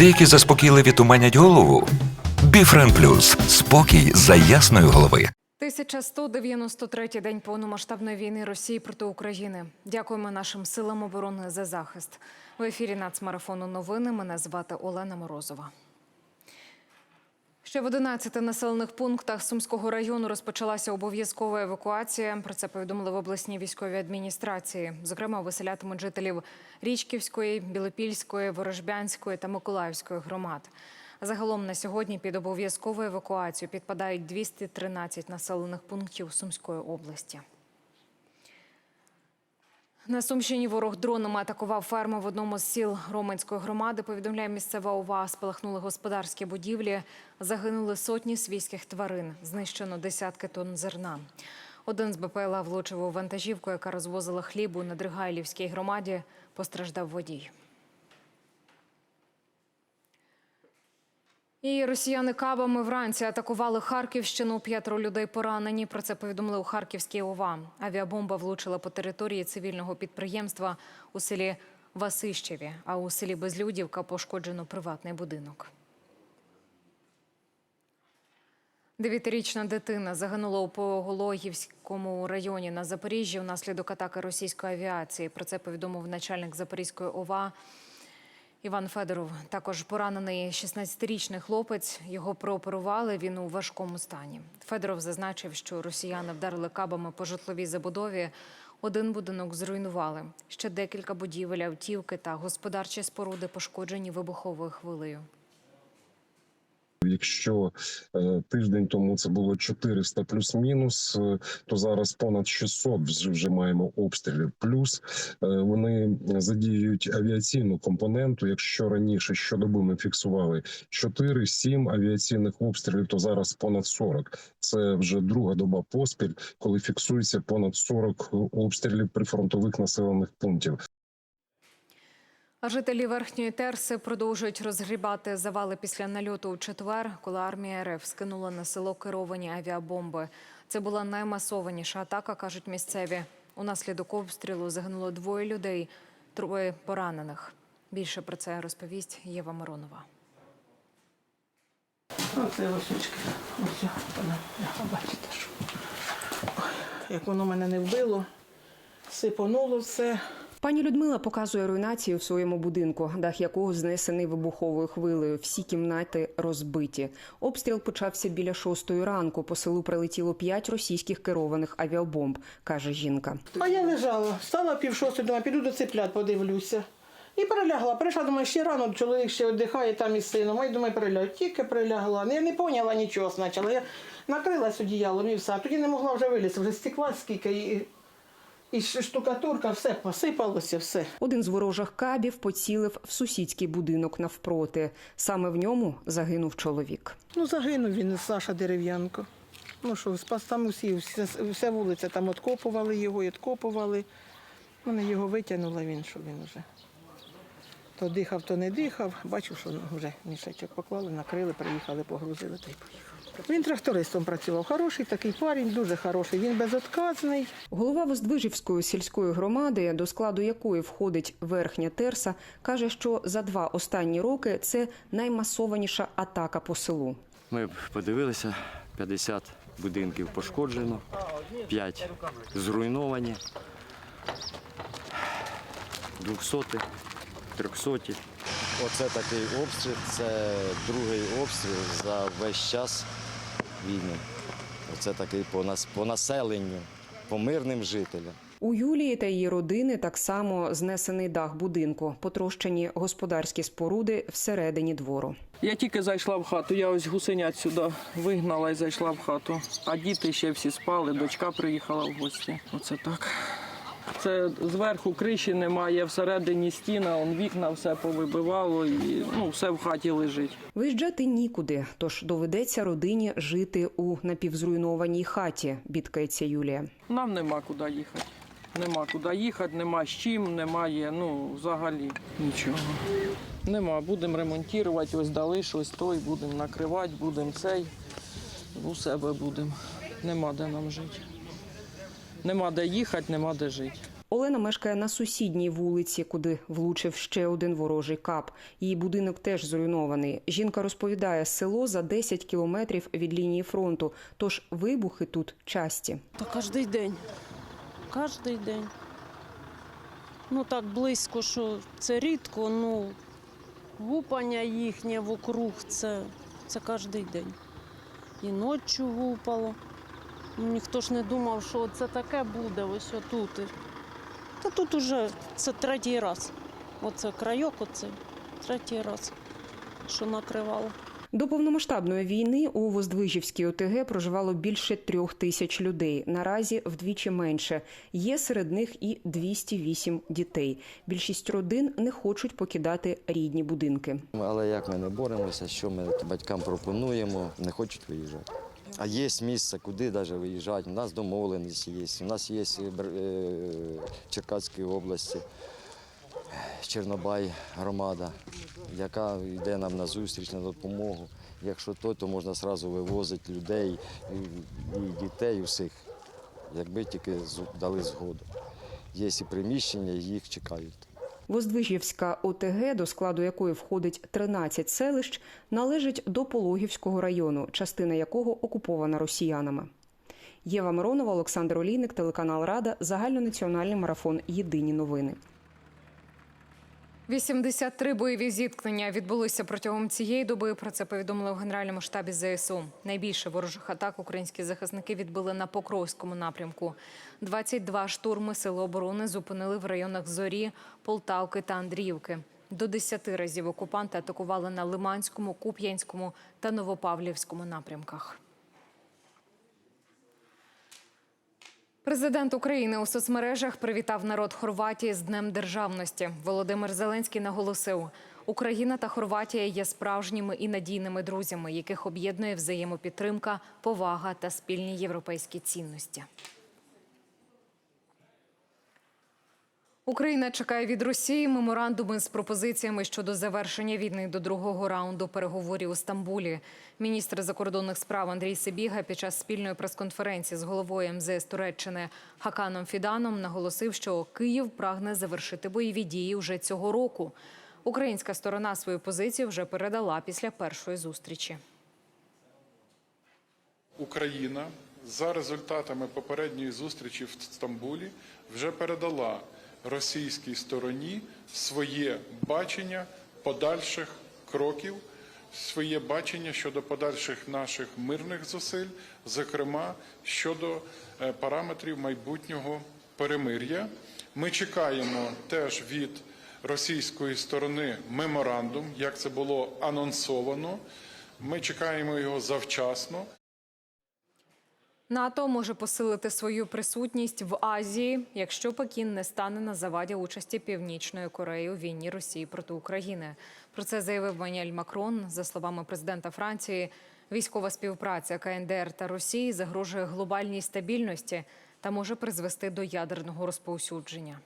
Деякі заспокійливі туманять голову. Біфрен Плюс спокій за ясної голови. 1193-й день повномасштабної війни Росії проти України. Дякуємо нашим силам оборони за захист. В ефірі нацмарафону новини. Мене звати Олена Морозова. Ще в 11 населених пунктах Сумського району розпочалася обов'язкова евакуація. Про це повідомили в обласній військовій адміністрації. Зокрема, виселятимуть жителів Річківської, Білопільської, Ворожбянської та Миколаївської громад. Загалом на сьогодні під обов'язкову евакуацію підпадають 213 населених пунктів Сумської області. На Сумщині ворог дронами атакував ферму в одному з сіл Роменської громади. Повідомляє місцева ОВА. Спалахнули господарські будівлі. Загинули сотні свійських тварин. Знищено десятки тонн зерна. Один з БПЛА влучив у вантажівку, яка розвозила хлібу на Дригайлівській громаді. Постраждав водій. І росіяни кабами вранці атакували Харківщину. П'ятеро людей поранені. Про це повідомили у Харківській ОВА. Авіабомба влучила по території цивільного підприємства у селі Васищеві, а у селі Безлюдівка пошкоджено приватний будинок. Дев'ятирічна дитина загинула у Пологівському районі на Запоріжжі внаслідок атаки російської авіації. Про це повідомив начальник Запорізької ОВА Іван Федоров. Також поранений 16-річний хлопець. Його прооперували. Він у важкому стані. Федоров зазначив, що росіяни вдарили кабами по житловій забудові. Один будинок зруйнували. Ще декілька будівель, автівки та господарчі споруди пошкоджені вибуховою хвилею. Якщо е, тиждень тому це було 400 плюс-мінус, е, то зараз понад 600 вже, вже маємо обстрілів. Плюс е, вони задіюють авіаційну компоненту. Якщо раніше щодоби ми фіксували 4-7 авіаційних обстрілів, то зараз понад 40. Це вже друга доба поспіль, коли фіксується понад 40 обстрілів прифронтових населених пунктів. Жителі верхньої терси продовжують розгрібати завали після нальоту у четвер, коли армія РФ скинула на село керовані авіабомби. Це була наймасованіша атака, кажуть місцеві. Унаслідок обстрілу загинуло двоє людей, троє поранених. Більше про це розповість Єва Миронова. Оце ось. Ось вона. Бачите, що. Як воно мене не вбило, сипонуло все. Пані Людмила показує руйнацію в своєму будинку, дах якого знесений вибуховою хвилею. Всі кімнати розбиті. Обстріл почався біля шостої ранку. По селу прилетіло п'ять російських керованих авіабомб, каже жінка. А я лежала, встала пів шостої, думаю, піду до циплят, подивлюся. І прилягла. Прийшла, думаю, ще рано, чоловік ще віддихає там із сином. Й думаю, прилягла. Тільки прилягла. Я не поняла нічого спочатку. Я накрилась одіялом і все. Тоді не могла вже вилізти, вже стекла скільки. І, і штукатурка, все посипалося, все. Один з ворожих кабів поцілив в сусідський будинок навпроти. Саме в ньому загинув чоловік. Ну, загинув він, Саша Дерев'янко. Ну що, спас там усі, вся, вся вулиця там откопували його, і откопували. Вони його витягнули, він що він вже. То дихав, то не дихав. Бачив, що вже мішечок поклали, накрили, приїхали, погрузили та й поїхали. Він трактористом працював. Хороший такий парень, дуже хороший. Він безотказний. Голова Воздвижівської сільської громади, до складу якої входить верхня терса, каже, що за два останні роки це наймасованіша атака по селу. Ми подивилися, 50 будинків пошкоджено, 5 зруйновані, 200, 300. Оце такий обстріл, це другий обстріл за весь час війни. Оце такий по, нас, по населенню, по мирним жителям. У Юлії та її родини так само знесений дах будинку, потрощені господарські споруди всередині двору. Я тільки зайшла в хату, я ось гусенят сюди вигнала і зайшла в хату. А діти ще всі спали, дочка приїхала в гості. Оце так. Це зверху криші немає, всередині стіна, он вікна все повибивало і ну, все в хаті лежить. Виїжджати нікуди, тож доведеться родині жити у напівзруйнованій хаті, бідкається Юлія. Нам нема куди їхати. Нема куди їхати, нема з чим, немає, ну, взагалі нічого. Нема, будемо ремонтувати, ось дали щось той, будемо накривати, будемо цей. У себе будемо. Нема де нам жити. Нема де їхати, нема де жити. Олена мешкає на сусідній вулиці, куди влучив ще один ворожий кап. Її будинок теж зруйнований. Жінка розповідає, село за 10 кілометрів від лінії фронту, тож вибухи тут часті. Та кожен день. Кожен день. Ну так близько, що це рідко, ну гупання їхнє вокруг це, це кожен день. І ночі гупало. Ну, ніхто ж не думав, що це таке буде ось отут. Та тут уже це третій раз. Оце крайок, оце третій раз, що накривало. До повномасштабної війни у Воздвижівській ОТГ проживало більше трьох тисяч людей. Наразі вдвічі менше. Є серед них і 208 дітей. Більшість родин не хочуть покидати рідні будинки. Але як ми не боремося, що ми батькам пропонуємо, не хочуть виїжджати. А є місце, куди навіть виїжджати. У нас домовленість є. У нас є в Черкаській області Чорнобай громада, яка йде нам на зустріч, на допомогу. Якщо то, то можна одразу вивозити людей і дітей усіх, якби тільки дали згоду. Є і приміщення, їх чекають. Воздвижівська ОТГ, до складу якої входить 13 селищ, належить до Пологівського району, частина якого окупована росіянами. Єва Миронова, Олександр Олійник, телеканал Рада, загальнонаціональний марафон Єдині новини. 83 бойові зіткнення відбулися протягом цієї доби. Про це повідомили в Генеральному штабі ЗСУ. Найбільше ворожих атак українські захисники відбили на Покровському напрямку. 22 штурми сили оборони зупинили в районах Зорі, Полтавки та Андріївки. До 10 разів окупанти атакували на Лиманському, Куп'янському та Новопавлівському напрямках. Президент України у соцмережах привітав народ Хорватії з Днем Державності. Володимир Зеленський наголосив, Україна та Хорватія є справжніми і надійними друзями, яких об'єднує взаємопідтримка, повага та спільні європейські цінності. Україна чекає від Росії меморандуми з пропозиціями щодо завершення війни до другого раунду переговорів у Стамбулі. Міністр закордонних справ Андрій Сибіга під час спільної прес-конференції з головою МЗС Туреччини Хаканом Фіданом наголосив, що Київ прагне завершити бойові дії вже цього року. Українська сторона свою позицію вже передала після першої зустрічі. Україна за результатами попередньої зустрічі в Стамбулі вже передала російській стороні своє бачення подальших кроків, своє бачення щодо подальших наших мирних зусиль, зокрема щодо е, параметрів майбутнього перемир'я. Ми чекаємо теж від російської сторони меморандум, як це було анонсовано. Ми чекаємо його завчасно. НАТО може посилити свою присутність в Азії, якщо Пекін не стане на заваді участі Північної Кореї у війні Росії проти України. Про це заявив Маніель Макрон. За словами президента Франції, військова співпраця КНДР та Росії загрожує глобальній стабільності та може призвести до ядерного розповсюдження.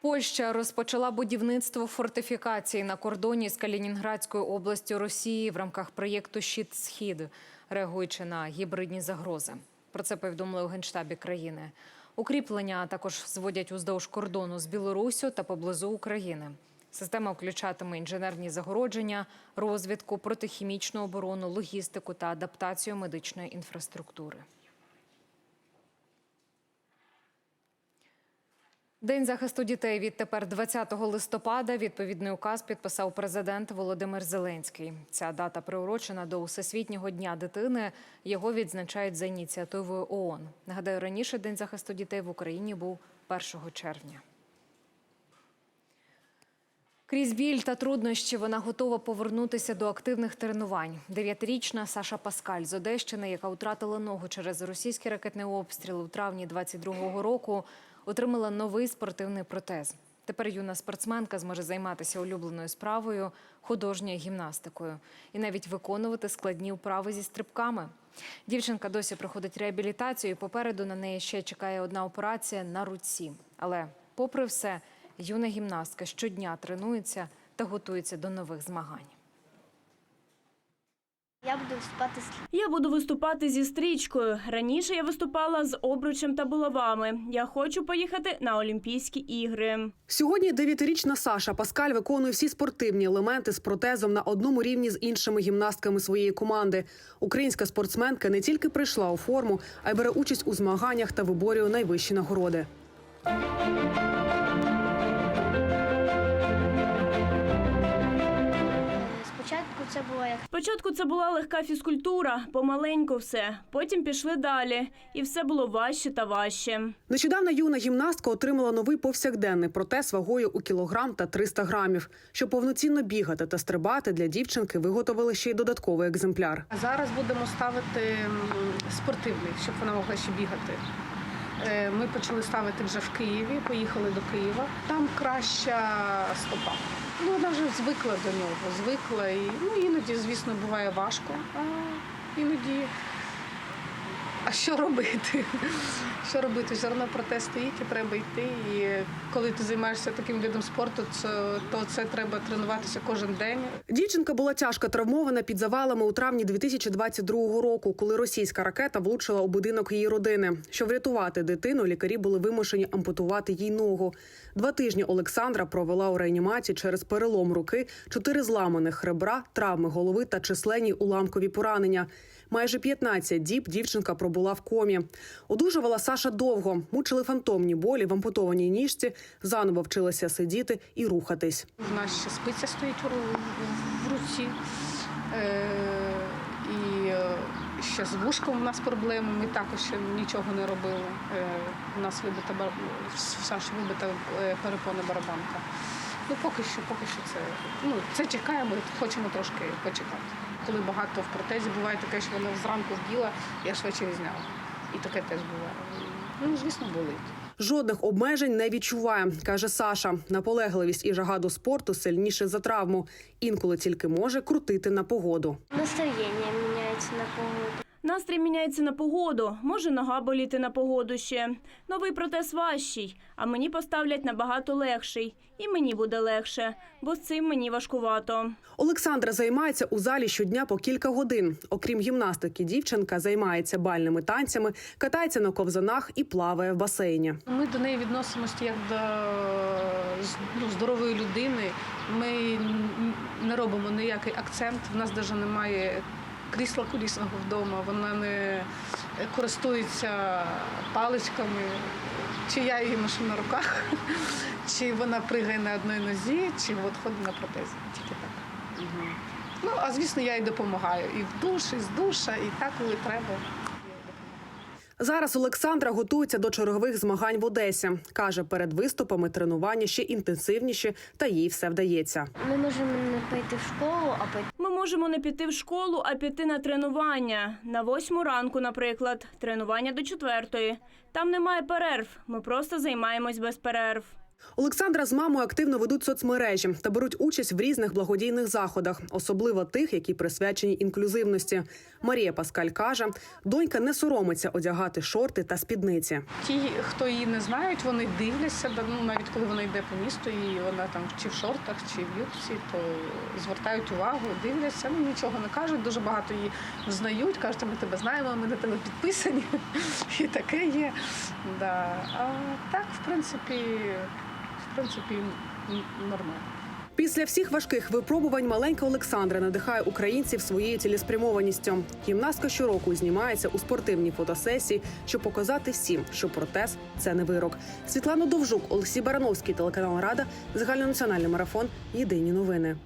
Польща розпочала будівництво фортифікації на кордоні з Калінінградською областю Росії в рамках проєкту Щит Схід, реагуючи на гібридні загрози. Про це повідомили у генштабі країни. Укріплення також зводять уздовж кордону з Білоруссю та поблизу України. Система включатиме інженерні загородження, розвідку, протихімічну оборону, логістику та адаптацію медичної інфраструктури. День захисту дітей відтепер 20 листопада. Відповідний указ підписав президент Володимир Зеленський. Ця дата приурочена до Всесвітнього дня дитини. Його відзначають за ініціативою ООН. Нагадаю, раніше День захисту дітей в Україні був 1 червня. Крізь біль та труднощі вона готова повернутися до активних тренувань. Дев'ятирічна Саша Паскаль з Одещини, яка втратила ногу через російський ракетний обстріл у травні 22-го року, отримала новий спортивний протез. Тепер юна спортсменка зможе займатися улюбленою справою художньою гімнастикою і навіть виконувати складні вправи зі стрибками. Дівчинка досі проходить реабілітацію. і Попереду на неї ще чекає одна операція на руці. Але, попри все, юна гімнастка щодня тренується та готується до нових змагань. Я буду виступати з Я буду виступати зі стрічкою. Раніше я виступала з обручем та булавами. Я хочу поїхати на Олімпійські ігри. Сьогодні дев'ятирічна Саша Паскаль виконує всі спортивні елементи з протезом на одному рівні з іншими гімнастками своєї команди. Українська спортсменка не тільки прийшла у форму, а й бере участь у змаганнях та виборює найвищі нагороди. Це було як Спочатку це була легка фізкультура, помаленьку все. Потім пішли далі, і все було важче та важче. Нещодавно юна гімнастка отримала новий повсякденний протез вагою у кілограм та 300 грамів. Щоб повноцінно бігати та стрибати, для дівчинки виготовили ще й додатковий екземпляр. А зараз будемо ставити спортивний, щоб вона могла ще бігати. Е, Ми почали ставити вже в Києві, поїхали до Києва. Там краща стопа. Ну, вона вже звикла до нього, звикла. І, ну, іноді, звісно, буває важко, а іноді. А що робити? Що робити? Все одно протест стоїть і треба йти. І коли ти займаєшся таким видом спорту, то це треба тренуватися кожен день. Дівчинка була тяжко травмована під завалами у травні 2022 року, коли російська ракета влучила у будинок її родини. Щоб врятувати дитину, лікарі були вимушені ампутувати їй ногу. Два тижні Олександра провела у реанімації через перелом руки, чотири зламаних ребра, травми голови та численні уламкові поранення. Майже 15 діб дівчинка пробула в комі. Одужувала Саша довго, мучили фантомні болі в ампутованій ніжці, заново вчилася сидіти і рухатись. У нас ще спиця стоїть в руці. Е, і е, ще з вушком у нас проблеми. Ми також ще нічого не робили. Е, у нас вибита бар- в вибита перепона барабанка. Ну поки що, поки що це. Ну, це чекаємо, хочемо трошки почекати. Коли багато в протезі буває таке, що воно зранку вділа, я швидше зняла. І таке теж буває. Ну, звісно, болить. Жодних обмежень не відчуває, каже Саша. Наполегливість і жага до спорту сильніше за травму. Інколи тільки може крутити на погоду. настроєння міняється на погоду. Настрій міняється на погоду. Може нога боліти на погоду ще. Новий протез важчий, а мені поставлять набагато легший. І мені буде легше, бо з цим мені важкувато. Олександра займається у залі щодня по кілька годин. Окрім гімнастики, дівчинка займається бальними танцями, катається на ковзанах і плаває в басейні. Ми до неї відносимося як до ну, здорової людини. Ми не робимо ніякий акцент. В нас навіть немає крісла колісного вдома. Вона не користується паличками. Чи я її ношу на руках, чи вона пригає на одній нозі, чи от ходить на протезі. Тільки так. Ну, а звісно, я їй допомагаю і в душ, і з душа, і так, коли треба. Зараз Олександра готується до чергових змагань в Одесі. каже, перед виступами тренування ще інтенсивніші, та їй все вдається. Ми можемо не пойти в школу, а пойти. Можемо не піти в школу, а піти на тренування. На восьму ранку, наприклад, тренування до четвертої. Там немає перерв. Ми просто займаємось без перерв. Олександра з мамою активно ведуть соцмережі та беруть участь в різних благодійних заходах, особливо тих, які присвячені інклюзивності. Марія Паскаль каже, донька не соромиться одягати шорти та спідниці. Ті, хто її не знають, вони дивляться, ну, навіть коли вона йде по місту, і вона там чи в шортах, чи в юбці, то звертають увагу, дивляться, ну нічого не кажуть. Дуже багато її знають, кажуть, ми тебе знаємо, ми на тебе підписані. І таке є. Да. А так, в принципі, принципі, нормально. Після всіх важких випробувань маленька Олександра надихає українців своєю цілеспрямованістю. Гімнастка щороку знімається у спортивній фотосесії, щоб показати всім, що протез це не вирок. Світлана Довжук, Олексій Барановський, телеканал Рада, загальнонаціональний марафон. Єдині новини.